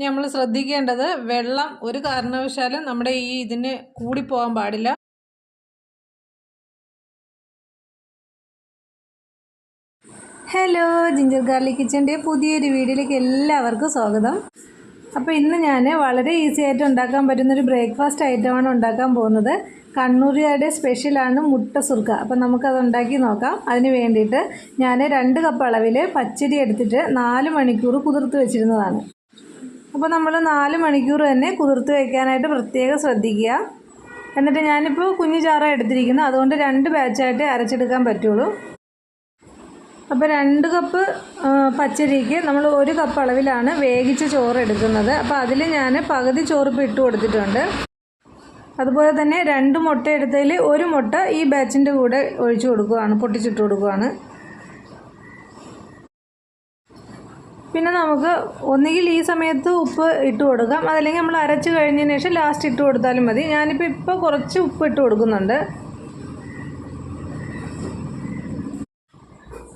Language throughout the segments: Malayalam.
നമ്മൾ ശ്രദ്ധിക്കേണ്ടത് വെള്ളം ഒരു കാരണവശാലും നമ്മുടെ ഈ ഇതിന് കൂടിപ്പോകാൻ പാടില്ല. ഹലോ ജിഞ്ചർ ഗാർലിക് കിച്ചന്റെ പുതിയൊരു വീഡിയോയിലേക്ക് എല്ലാവർക്കും സ്വാഗതം. അപ്പോൾ ഇന്ന് ഞാൻ വളരെ ഈസി ആയിട്ട് ഉണ്ടാക്കാൻ പറ്റുന്നൊരു ബ്രേക്ക്ഫാസ്റ്റ് ഐറ്റമാണ് ഉണ്ടാക്കാൻ പോകുന്നത്. കണ്ണൂരുകാരുടെ സ്പെഷ്യലാണ് മുട്ട സുർക്ക. അപ്പോൾ നമുക്കത് ഉണ്ടാക്കി നോക്കാം. അതിന് വേണ്ടിയിട്ട് ഞാൻ രണ്ട് കപ്പ് അളവിൽ പച്ചരി എടുത്തിട്ട് നാല് മണിക്കൂർ കുതിർത്ത് വെച്ചിരുന്നതാണ്. അപ്പോൾ നമ്മൾ നാല് മണിക്കൂർ തന്നെ കുതിർത്ത് വയ്ക്കാനായിട്ട് പ്രത്യേകം ശ്രദ്ധിക്കുക. എന്നിട്ട് ഞാനിപ്പോൾ കുഞ്ഞു ചാറ എടുത്തിരിക്കുന്നത്. അതുകൊണ്ട് രണ്ട് ബാച്ചായിട്ട് അരച്ചെടുക്കാൻ പറ്റുള്ളൂ. അപ്പോൾ രണ്ട് കപ്പ് പച്ചരിക്ക് നമ്മൾ ഒരു കപ്പ് അളവിലാണ് വേവിച്ച ചോറ് എടുക്കുന്നത്. അപ്പോൾ അതിൽ ഞാൻ പകുതി ചോറ് ഇപ്പോൾ ഇട്ട് കൊടുത്തിട്ടുണ്ട്. അതുപോലെ തന്നെ രണ്ട് മുട്ട എടുത്തതിൽ ഒരു മുട്ട ഈ ബാച്ചിന്റെ കൂടെ ഒഴിച്ചു കൊടുക്കുകയാണ് പൊട്ടിച്ചിട്ട് കൊടുക്കുകയാണ് പിന്നെ നമുക്ക് ഒന്നുകിൽ ഈ സമയത്ത് ഉപ്പ് ഇട്ട് കൊടുക്കാം. അതല്ലെങ്കിൽ നമ്മൾ അരച്ച് കഴിഞ്ഞതിന് ശേഷം ലാസ്റ്റ് ഇട്ട് കൊടുത്താലും മതി. ഞാനിപ്പോൾ ഇപ്പോൾ കുറച്ച് ഉപ്പ് ഇട്ട് കൊടുക്കുന്നുണ്ട്.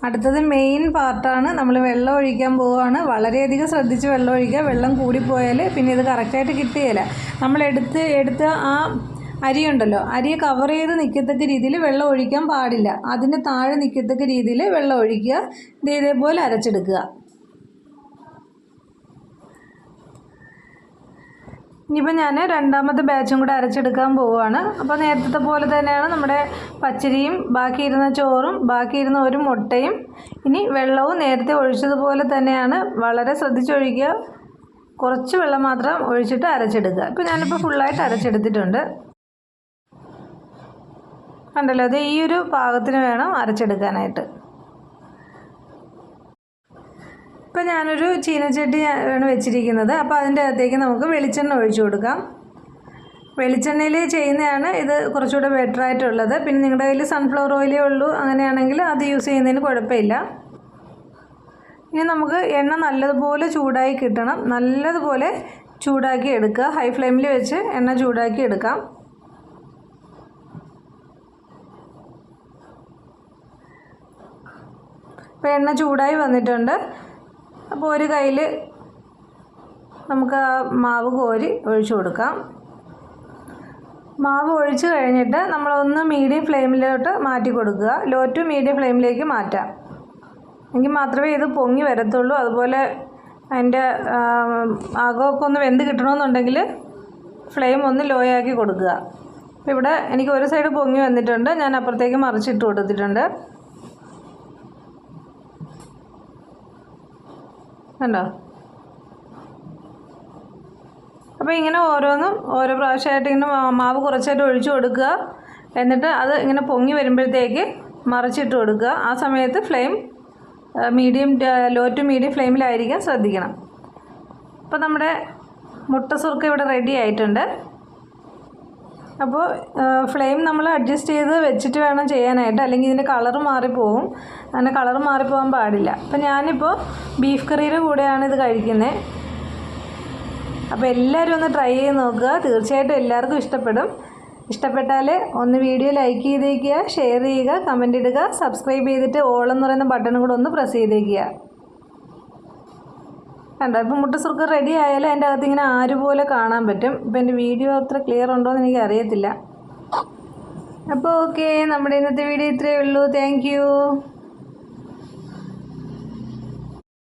അടുത്തത് മെയിൻ പാർട്ടാണ് നമ്മൾ വെള്ളം ഒഴിക്കാൻ പോവുകയാണ്. വളരെയധികം ശ്രദ്ധിച്ച് വെള്ളം ഒഴിക്കുക. വെള്ളം കൂടിപ്പോയാൽ പിന്നെ ഇത് കറക്റ്റായിട്ട് കിട്ടുകയില്ല നമ്മൾ എടുത്ത് എടുത്ത ആ അരിയുണ്ടല്ലോ. അരിയെ കവർ ചെയ്ത് നിൽക്കത്തക്ക രീതിയിൽ വെള്ളം ഒഴിക്കാൻ പാടില്ല. അതിന് താഴെ നിൽക്കത്തക്ക രീതിയിൽ വെള്ളം ഒഴിക്കുക. ഇത് ഇതേപോലെ അരച്ചെടുക്കുക. ഇനിയിപ്പോൾ ഞാൻ രണ്ടാമത്തെ ബാച്ചും കൂടെ അരച്ചെടുക്കാൻ പോവുകയാണ് അപ്പോൾ നേരത്തെ പോലെ തന്നെയാണ് നമ്മുടെ പച്ചരിയും ബാക്കി ഇരുന്ന ചോറും ബാക്കി ഇരുന്ന ഒരു മുട്ടയും ഇനി വെള്ളവും നേരത്തെ ഒഴിച്ചതുപോലെ തന്നെയാണ് വളരെ ശ്രദ്ധിച്ചൊഴിക്കുക. കുറച്ച് വെള്ളം മാത്രം ഒഴിച്ചിട്ട് അരച്ചെടുക്കുക. ഇപ്പോൾ ഞാനിപ്പോൾ ഫുള്ളായിട്ട് അരച്ചെടുത്തിട്ടുണ്ട്. കണ്ടല്ലോ അത് ഈ ഒരു പാകത്തിന് വേണം അരച്ചെടുക്കാനായിട്ട് ഇപ്പം ഞാനൊരു ചീനച്ചട്ടി ആണ് വെച്ചിരിക്കുന്നത്. അപ്പോൾ അതിന്റെ അകത്തേക്ക് നമുക്ക് വെളിച്ചെണ്ണ ഒഴിച്ചു കൊടുക്കാം. വെളിച്ചെണ്ണയിൽ ചെയ്യുന്നതാണ് ഇത് കുറച്ചുകൂടെ ബെറ്റർ ആയിട്ടുള്ളത്. പിന്നെ നിങ്ങളുടെ കയ്യിൽ സൺഫ്ലവർ ഓയിലേ ഉള്ളൂ. അങ്ങനെയാണെങ്കിൽ അത് യൂസ് ചെയ്യുന്നതിന് കുഴപ്പമില്ല. ഇനി നമുക്ക് എണ്ണ നല്ലതുപോലെ ചൂടായി കിട്ടണം. നല്ലതുപോലെ ചൂടാക്കി എടുക്കുക. ഹൈ ഫ്ലെയിമിൽ വെച്ച് എണ്ണ ചൂടാക്കി എടുക്കാം. ഇപ്പോൾ എണ്ണ ചൂടായി വന്നിട്ടുണ്ട്. അപ്പോൾ ഒരു കയ്യിൽ നമുക്ക് ആ മാവ് കോരി ഒഴിച്ചു കൊടുക്കാം. മാവ് ഒഴിച്ച് കഴിഞ്ഞിട്ട് നമ്മളൊന്ന് മീഡിയം ഫ്ലെയിമിലോട്ട് മാറ്റി കൊടുക്കുക. ലോ ടു മീഡിയം ഫ്ലെയിമിലേക്ക് മാറ്റാം. എങ്കിൽ മാത്രമേ ഇത് പൊങ്ങി വരത്തുള്ളൂ. അതുപോലെ അതിന്റെ ആകമൊക്കെ ഒന്ന് വെന്ത് കിട്ടണമെന്നുണ്ടെങ്കിൽ ഫ്ലെയിം ഒന്ന് ലോ ആക്കി കൊടുക്കുക. ഇവിടെ എനിക്ക് ഒരു സൈഡ് പൊങ്ങി വന്നിട്ടുണ്ട്. ഞാൻ അപ്പുറത്തേക്ക് മറിച്ചിട്ട് കൊടുത്തിട്ടുണ്ട്. കണ്ടോ? അപ്പോൾ ഇങ്ങനെ ഓരോന്നും ഓരോ പ്രാവശ്യമായിട്ട് ഇങ്ങനെ മാവ് കുറച്ചായിട്ട് ഒഴിച്ചു കൊടുക്കുക. എന്നിട്ട് അത് ഇങ്ങനെ പൊങ്ങി വരുമ്പോഴത്തേക്ക് മറിച്ചിട്ട് കൊടുക്കുക. ആ സമയത്ത് flame medium low to medium ഫ്ലെയിമിലായിരിക്കാൻ ശ്രദ്ധിക്കണം. അപ്പോൾ നമ്മുടെ മുട്ട സുർക്ക ഇവിടെ റെഡി ആയിട്ടുണ്ട്. അപ്പോൾ ഫ്ലെയിം നമ്മൾ അഡ്ജസ്റ്റ് ചെയ്ത് വെച്ചിട്ട് വേണം ചെയ്യാനായിട്ട്. അല്ലെങ്കിൽ ഇതിന്റെ കളറ് മാറിപ്പോവും. അങ്ങനെ കളറ് മാറിപ്പോകാൻ പാടില്ല. അപ്പോൾ ഞാനിപ്പോൾ ബീഫ് കറിയുടെ കൂടെയാണ് ഇത് കഴിക്കുന്നത്. അപ്പോൾ എല്ലാവരും ഒന്ന് ട്രൈ ചെയ്ത് നോക്കുക. തീർച്ചയായിട്ടും എല്ലാവർക്കും ഇഷ്ടപ്പെടും. ഇഷ്ടപ്പെട്ടാൽ ഒന്ന് വീഡിയോ ലൈക്ക് ചെയ്തേക്കുക ഷെയർ ചെയ്യുക കമന്റ് ഇടുക സബ്സ്ക്രൈബ് ചെയ്തിട്ട് ഓൾ എന്ന് പറയുന്ന ബട്ടണും കൂടെ ഒന്ന് പ്രസ് ചെയ്തേക്കുക. കണ്ടോ? ഇപ്പം മുട്ട സുർക്ക റെഡി ആയാലും അതിന്റെ അകത്ത് ഇങ്ങനെ ആര് പോലെ കാണാൻ പറ്റും. ഇപ്പം എന്റെ വീഡിയോ അത്ര ക്ലിയർ ഉണ്ടോ എന്ന് എനിക്ക് അറിയത്തില്ല അപ്പോൾ ഓക്കെ നമ്മുടെ ഇന്നത്തെ വീഡിയോ ഇത്രയേ ഉള്ളൂ. താങ്ക്